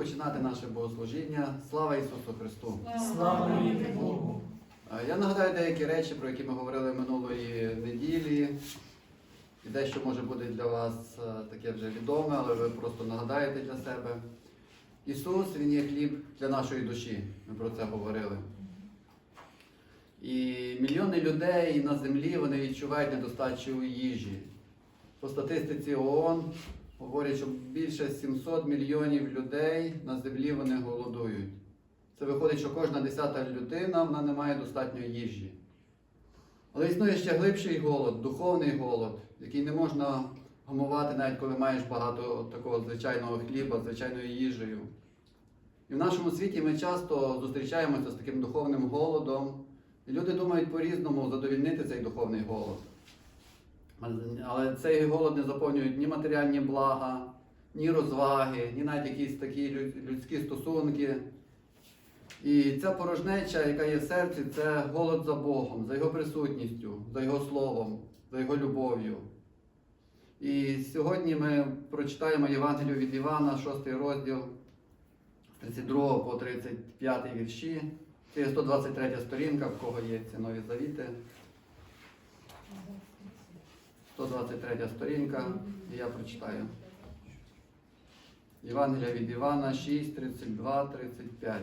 Починати наше богослужіння. Слава Ісусу Христу! Слава Богу. Е, Я нагадаю деякі речі, про які ми говорили минулої неділі. І дещо може бути для вас е, таке вже відоме, але ви просто нагадаєте для себе. Ісус, Він є хліб для нашої душі. Ми про це говорили. І мільйони людей на землі вони відчувають недостачу їжі. По статистиці ООН говорять, що більше 700 мільйонів людей на землі вони голодують. Це виходить, що кожна десята людина вона не має достатньо їжі. Але існує ще глибший голод, духовний голод, який не можна гамувати, навіть коли маєш багато такого звичайного хліба, звичайною їжею. І в нашому світі ми часто зустрічаємося з таким духовним голодом, і люди думають по-різному задовільнити цей духовний голод. Але цей голод не заповнюють ні матеріальні блага, ні розваги, ні навіть якісь такі людські стосунки. І ця порожнеча, яка є в серці, це голод за Богом, за Його присутністю, за Його словом, за Його любов'ю. І сьогодні ми прочитаємо Євангелію від Івана, 6 розділ, з 32 по 35 вірші. Це 123 сторінка, в кого є ці нові завіти. 123 сторінка, і я прочитаю. Євангелія від Івана 6, 32, 35.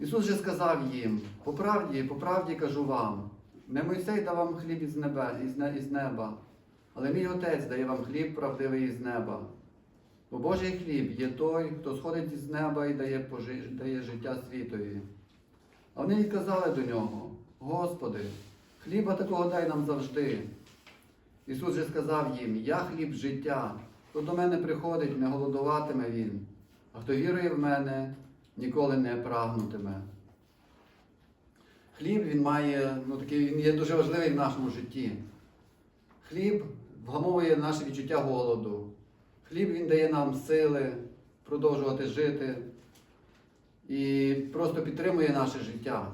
Ісус же сказав їм: по правді, по правді кажу вам, не Мойсей дав вам хліб із неба, із, не- із неба, але мій Отець дає вам хліб правдивий із неба. Бо Божий хліб є той, хто сходить із неба і дає, пожи- дає життя світові. А вони відказали до нього: Господи, хліба такого дай нам завжди. Ісус же сказав їм: Я хліб життя, хто до мене приходить, не голодуватиме він, а хто вірує в мене, ніколи не прагнутиме. Хліб він має, ну такий, він є дуже важливий в нашому житті. Хліб вгамовує наше відчуття голоду. Хліб він дає нам сили продовжувати жити і просто підтримує наше життя.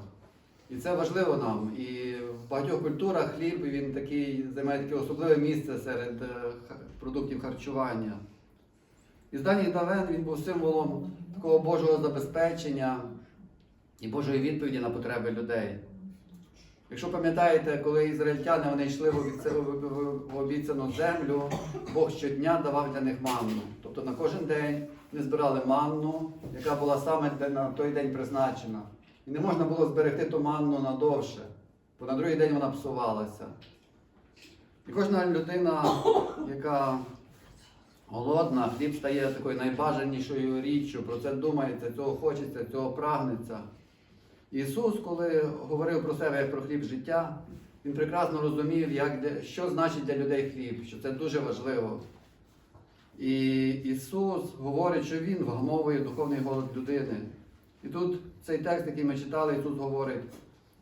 І це важливо нам. І в багатьох культурах хліб він такий займає таке особливе місце серед е, продуктів харчування. І з давніх давен він був символом такого Божого забезпечення і Божої відповіді на потреби людей. Якщо пам'ятаєте, коли ізраїльтяни вони йшли в обіцяну землю, Бог щодня давав для них манну. Тобто на кожен день вони збирали манну, яка була саме на той день призначена. І не можна було зберегти ту манну надовше, бо на другий день вона псувалася. І кожна людина, яка голодна, хліб стає такою найбажанішою річчю, про це думається, цього хочеться, цього прагнеться. Ісус, коли говорив про себе як про хліб життя, Він прекрасно розумів, як, що значить для людей хліб, що це дуже важливо. І Ісус говорить, що Він вгамовує духовний голод людини. І тут цей текст, який ми читали, Ісус говорить: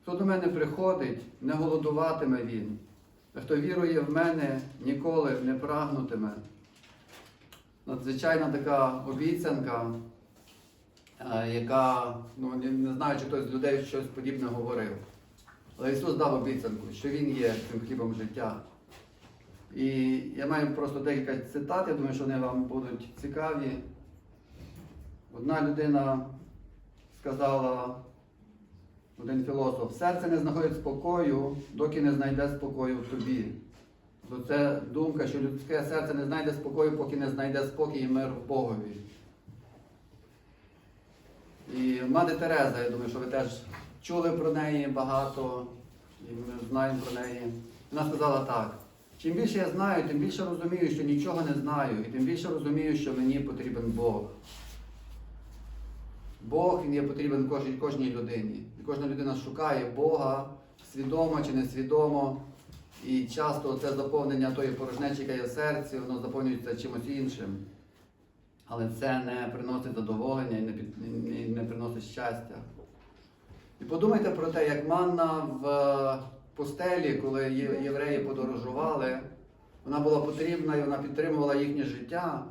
хто до мене приходить, не голодуватиме він, а хто вірує в мене, ніколи не прагнутиме. Надзвичайна така обіцянка, е, яка, ну не, знаю, чи хтось з людей щось подібне говорив. Але Ісус дав обіцянку, що Він є цим хлібом життя. І я маю просто декілька цитат, я думаю, що вони вам будуть цікаві. Одна людина сказала, один філософ, серце не знаходить спокою, доки не знайде спокою в тобі. То це думка, що людське серце не знайде спокою, поки не знайде спокій і мир в Богові. І мати Тереза, я думаю, що ви теж чули про неї багато, і ми знаємо про неї. Вона сказала так. Чим більше я знаю, тим більше розумію, що нічого не знаю, і тим більше розумію, що мені потрібен Бог. Бог він є потрібен кожній, кожній людині. І кожна людина шукає Бога свідомо чи несвідомо. І часто це заповнення тої порожнечі, яка є в серці, воно заповнюється чимось іншим. Але це не приносить задоволення і не, під, і не приносить щастя. І подумайте про те, як манна в пустелі, коли євреї подорожували, вона була потрібна і вона підтримувала їхнє життя.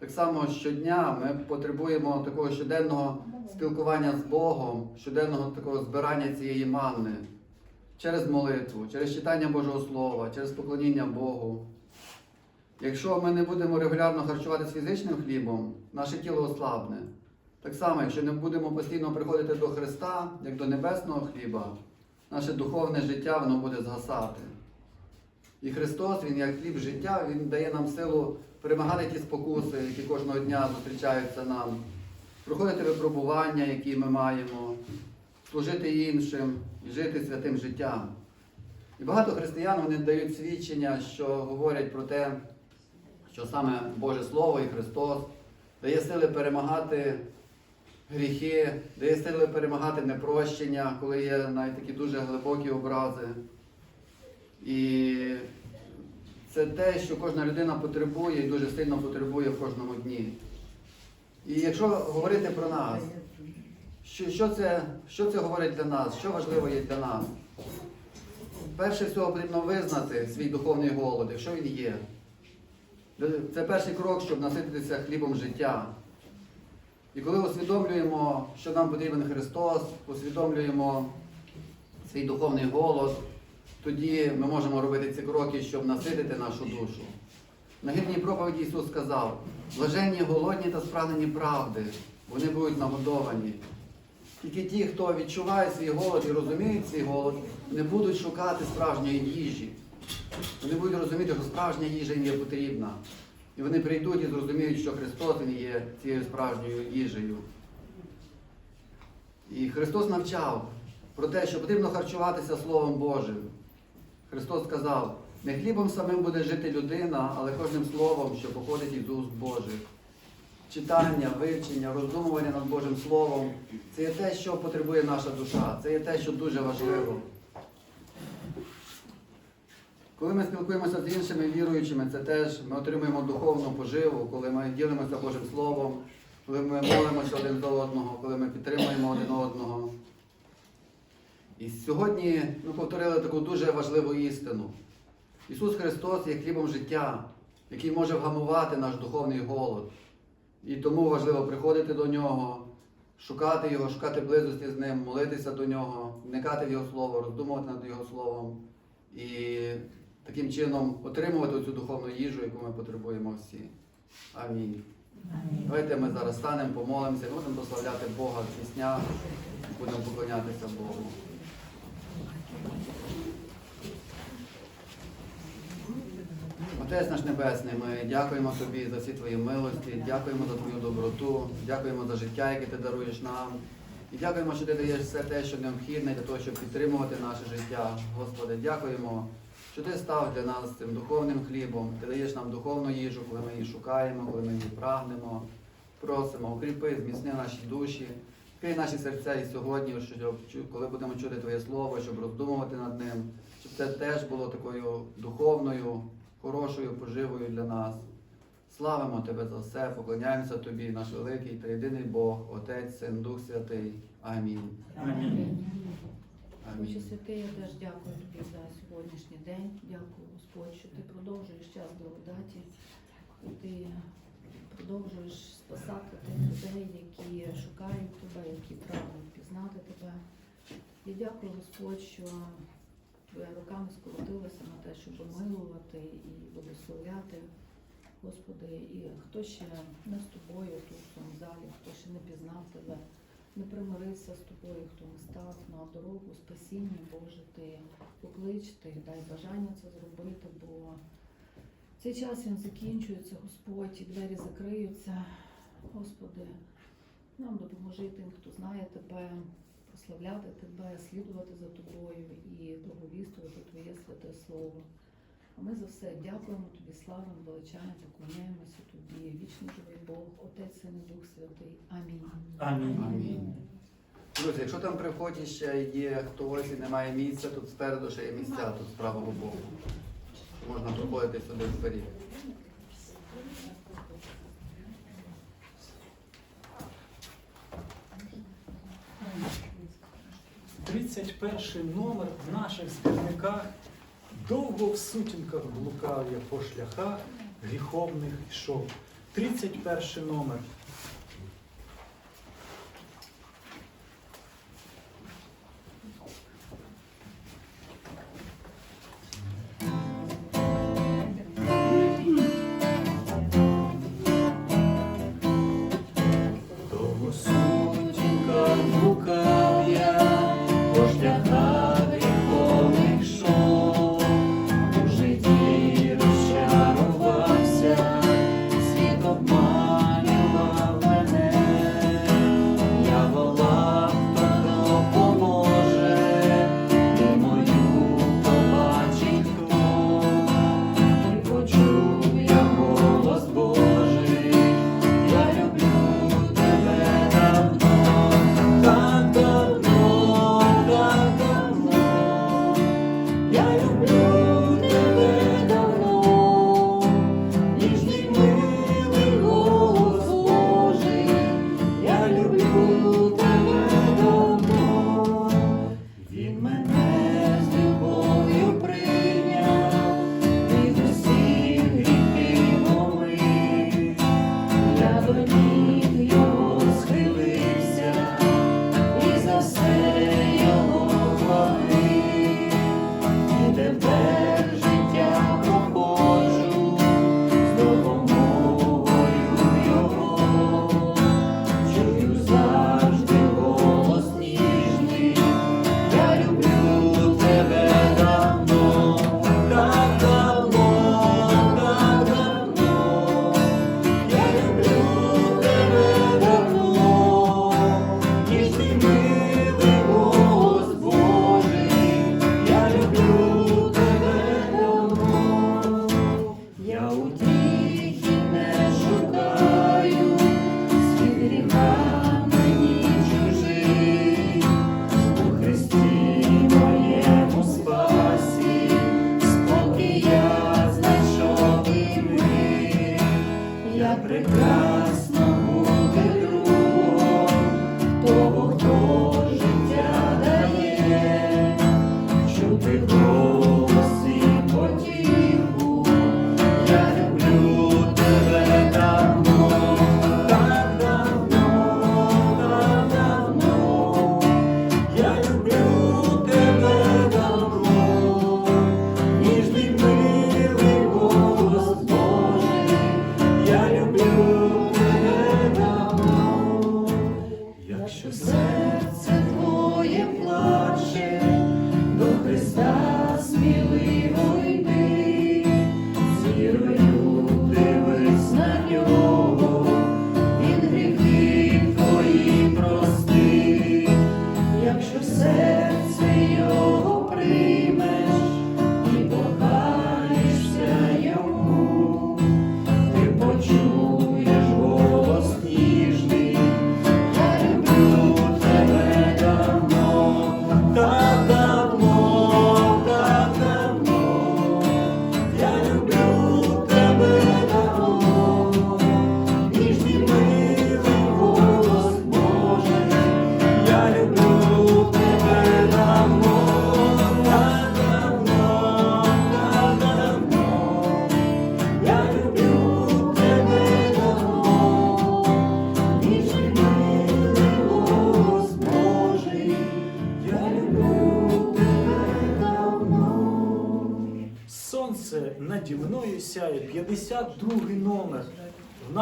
Так само щодня ми потребуємо такого щоденного спілкування з Богом, щоденного такого збирання цієї манни через молитву, через читання Божого Слова, через поклоніння Богу. Якщо ми не будемо регулярно харчуватися фізичним хлібом, наше тіло ослабне. Так само, якщо не будемо постійно приходити до Христа, як до небесного хліба, наше духовне життя воно буде згасати. І Христос, Він як хліб життя, Він дає нам силу перемагати ті спокуси, які кожного дня зустрічаються нам, проходити випробування, які ми маємо, служити іншим і жити святим життям. І багато християн вони дають свідчення, що говорять про те, що саме Боже Слово і Христос дає сили перемагати гріхи, дає сили перемагати непрощення, коли є навіть такі дуже глибокі образи. І це те, що кожна людина потребує і дуже сильно потребує в кожному дні. І якщо говорити про нас, що, що, це, що це говорить для нас, що важливо є для нас? Перше всього потрібно визнати свій духовний голод, якщо він є. Це перший крок, щоб насититися хлібом життя. І коли усвідомлюємо, що нам потрібен Христос, усвідомлюємо свій духовний голод, тоді ми можемо робити ці кроки, щоб наситити нашу душу. На гідній проповіді Ісус сказав: блаженні, голодні та спрагнені правди, вони будуть нагодовані. Тільки ті, хто відчуває свій голод і розуміють свій голод, не будуть шукати справжньої їжі. Вони будуть розуміти, що справжня їжа їм є потрібна. І вони прийдуть і зрозуміють, що Христос є цією справжньою їжею. І Христос навчав про те, що потрібно харчуватися Словом Божим. Христос сказав, не хлібом самим буде жити людина, але кожним словом, що походить із уст Божих. Читання, вивчення, роздумування над Божим Словом це є те, що потребує наша душа, це є те, що дуже важливо. Коли ми спілкуємося з іншими віруючими, це теж ми отримуємо духовну поживу, коли ми ділимося Божим Словом, коли ми молимося один до одного, коли ми підтримуємо один одного. І сьогодні ми повторили таку дуже важливу істину. Ісус Христос є хлібом життя, який може вгамувати наш духовний голод. І тому важливо приходити до Нього, шукати Його, шукати близості з Ним, молитися до Нього, вникати в Його Слово, роздумувати над Його Словом і таким чином отримувати цю духовну їжу, яку ми потребуємо всі. Амінь. Давайте ми зараз станемо, помолимося, будемо прославляти Бога в піснях, будемо поклонятися Богу. Отець наш Небесний, ми дякуємо Тобі за всі твої милості, дякуємо за твою доброту, дякуємо за життя, яке ти даруєш нам. І дякуємо, що ти даєш все те, що необхідне для того, щоб підтримувати наше життя. Господи, дякуємо, що ти став для нас цим духовним хлібом, ти даєш нам духовну їжу, коли ми її шукаємо, коли ми її прагнемо. Просимо, укріпи, зміцни наші душі, відкрий наші серця і сьогодні, щоб коли будемо чути Твоє Слово, щоб роздумувати над ним, щоб це теж було такою духовною, хорошою поживою для нас. Славимо Тебе за все, поклоняємося Тобі, наш великий та єдиний Бог, Отець, Син, Дух Святий. Амінь. Амінь. Отче святий, я теж дякую тобі за сьогоднішній день. Дякую, Господь, що ти продовжуєш час благодаті. І ти продовжуєш спасати тих людей, які шукають тебе, які прагнуть пізнати тебе. І дякую, Господь, що твоя рука не скоротилася на те, щоб милувати і благословляти. Господи, і хто ще не з тобою тут в цьому залі, хто ще не пізнав тебе, не примирився з тобою, хто не став на дорогу спасіння, Боже, ти поклич, ти дай бажання це зробити, бо цей час він закінчується, Господь, і двері закриються. Господи, нам допоможи тим, хто знає тебе, прославляти тебе, слідувати за тобою і благовістувати Твоє святе Слово. А ми за все дякуємо тобі, славимо, величаємо, поклоняємося тобі, вічний живий Бог, Отець Син і Дух Святий. Амінь. Амінь. Амінь. Друзі, якщо там при вході ще є хтось і немає місця, тут спереду ще є місця, тут з правого боку. Можна проходити сюди вперед. Тридцять перший номер в наших збірниках довго в сутінках блукав я по шляхах гріховних йшов. Тридцять перший номер.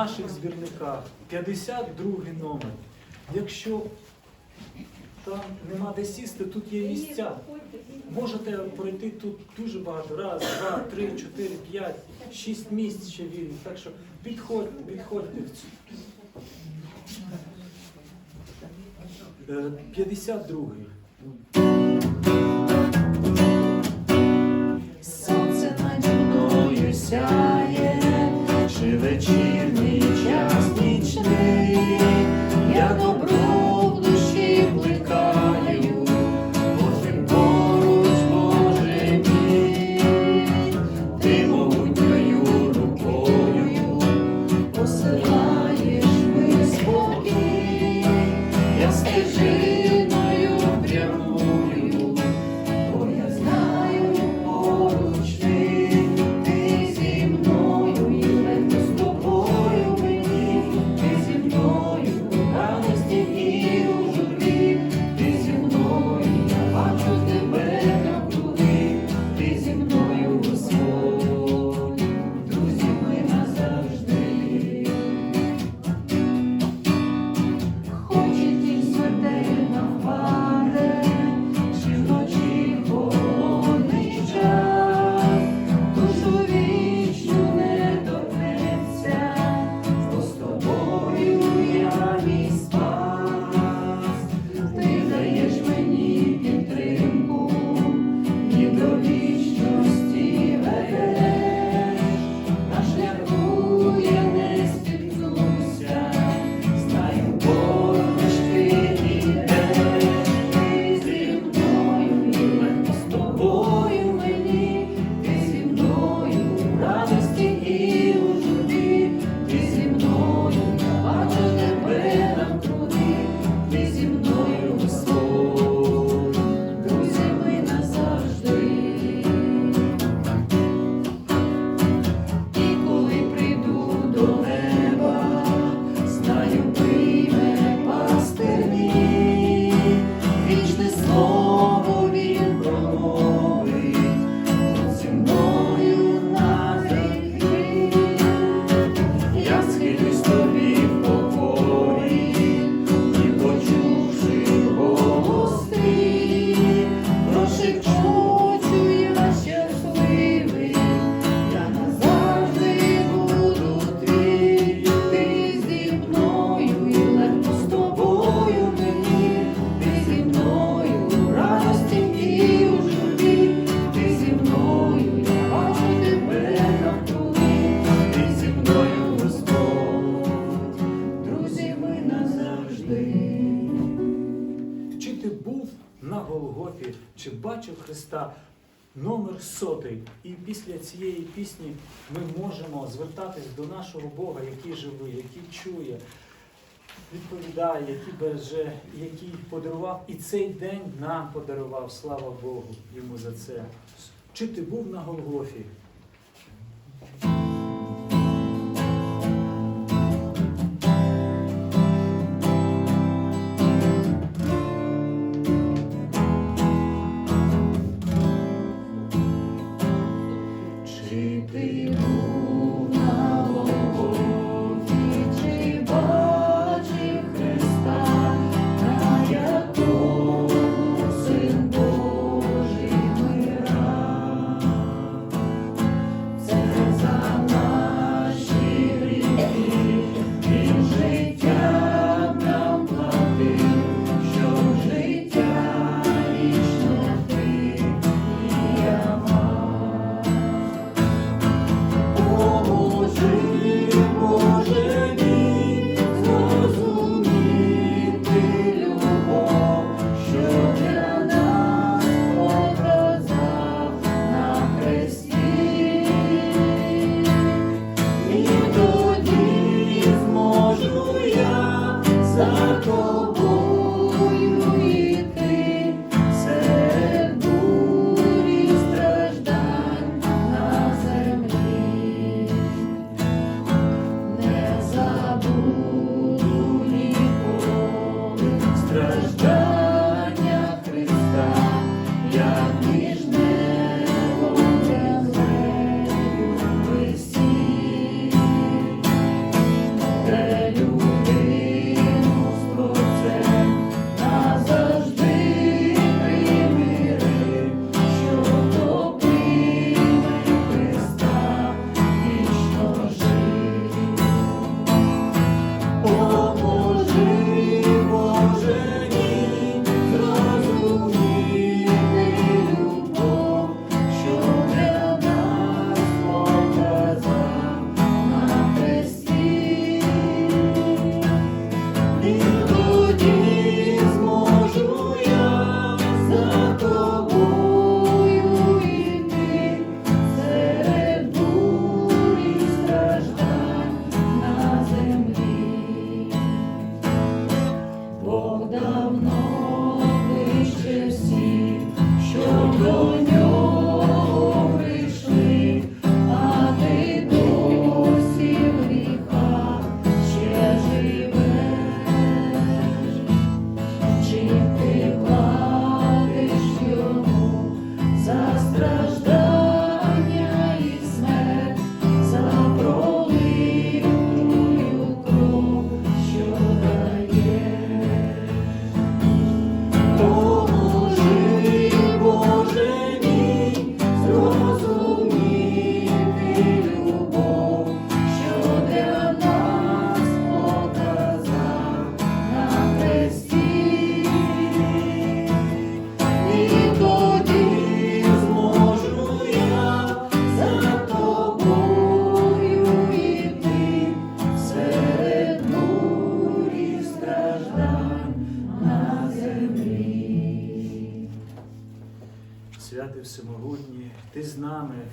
наших збірниках 52 номер. Якщо там нема де сісти, тут є місця. Можете пройти тут дуже багато. Раз, два, три, чотири, п'ять, шість місць ще вільні. Так що підходьте, підходьте. 52. Сонце над мною сяє, чи вечір. Цієї пісні ми можемо звертатись до нашого Бога, який живий, який чує, відповідає, який береже, який подарував і цей день нам подарував. Слава Богу йому за це. Чи ти був на Голгофі?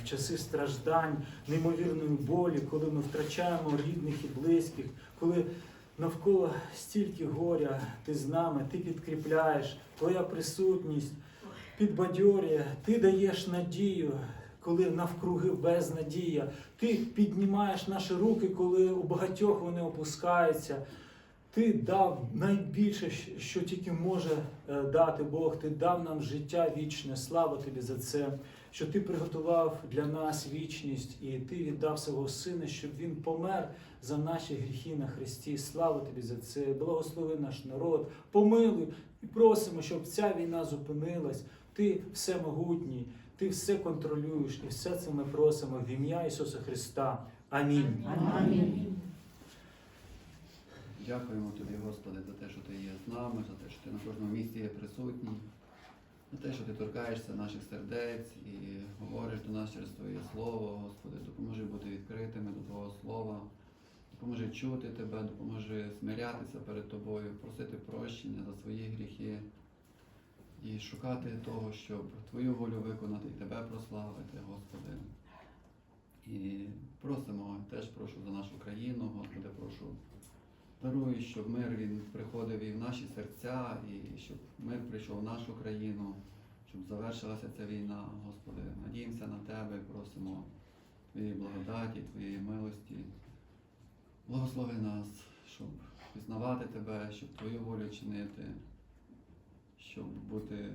Часи страждань, неймовірної болі, коли ми втрачаємо рідних і близьких, коли навколо стільки горя, ти з нами, ти підкріпляєш, твоя присутність підбадьорює, ти даєш надію, коли навкруги безнадія. Ти піднімаєш наші руки, коли у багатьох вони опускаються. Ти дав найбільше, що тільки може е, дати Бог. Ти дав нам життя вічне. Слава тобі за це, що ти приготував для нас вічність, і ти віддав свого сина, щоб він помер за наші гріхи на Христі. Слава тобі за це. Благослови наш народ, помилуй і просимо, щоб ця війна зупинилась. Ти всемогутній, ти все контролюєш, і все це ми просимо в ім'я Ісуса Христа. Амінь. Амінь. Дякуємо тобі, Господи, за те, що ти є з нами, за те, що ти на кожному місці є присутній, за те, що ти торкаєшся наших сердець і говориш до нас через Твоє Слово, Господи, допоможи бути відкритими до Твого Слова, допоможи чути Тебе, допоможи смирятися перед Тобою, просити прощення за свої гріхи. і шукати того, щоб Твою волю виконати і Тебе прославити, Господи. І просимо, теж прошу за нашу країну, Господи, прошу. Даруй, щоб мир він приходив і в наші серця, і щоб мир прийшов в нашу країну, щоб завершилася ця війна, Господи. Надіємося на Тебе, просимо Твоєї благодаті, Твоєї милості. Благослови нас, щоб пізнавати Тебе, щоб Твою волю чинити, щоб бути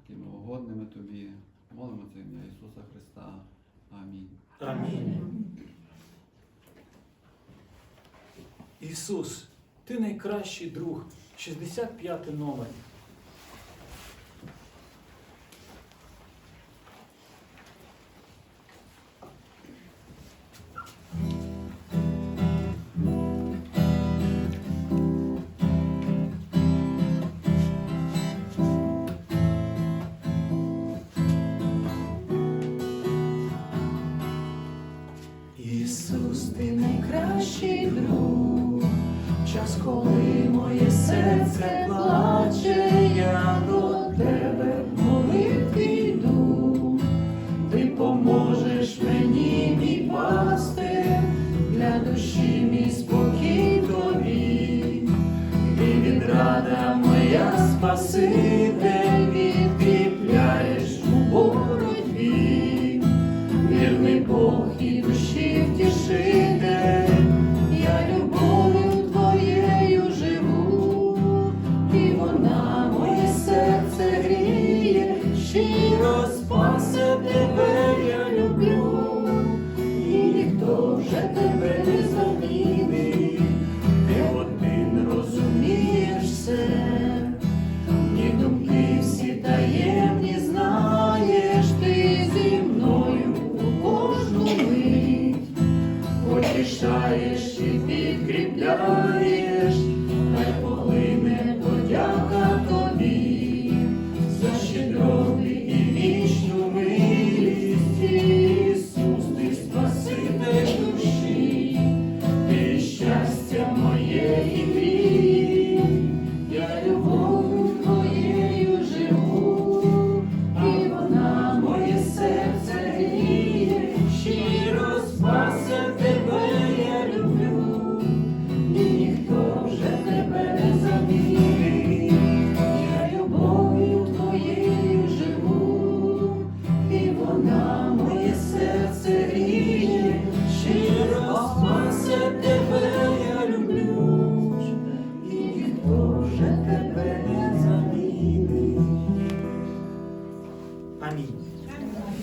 такими угодними Тобі. Молимо це ім'я Ісуса Христа. Амінь. Амінь. Ісус, ти найкращий друг. 65 номер.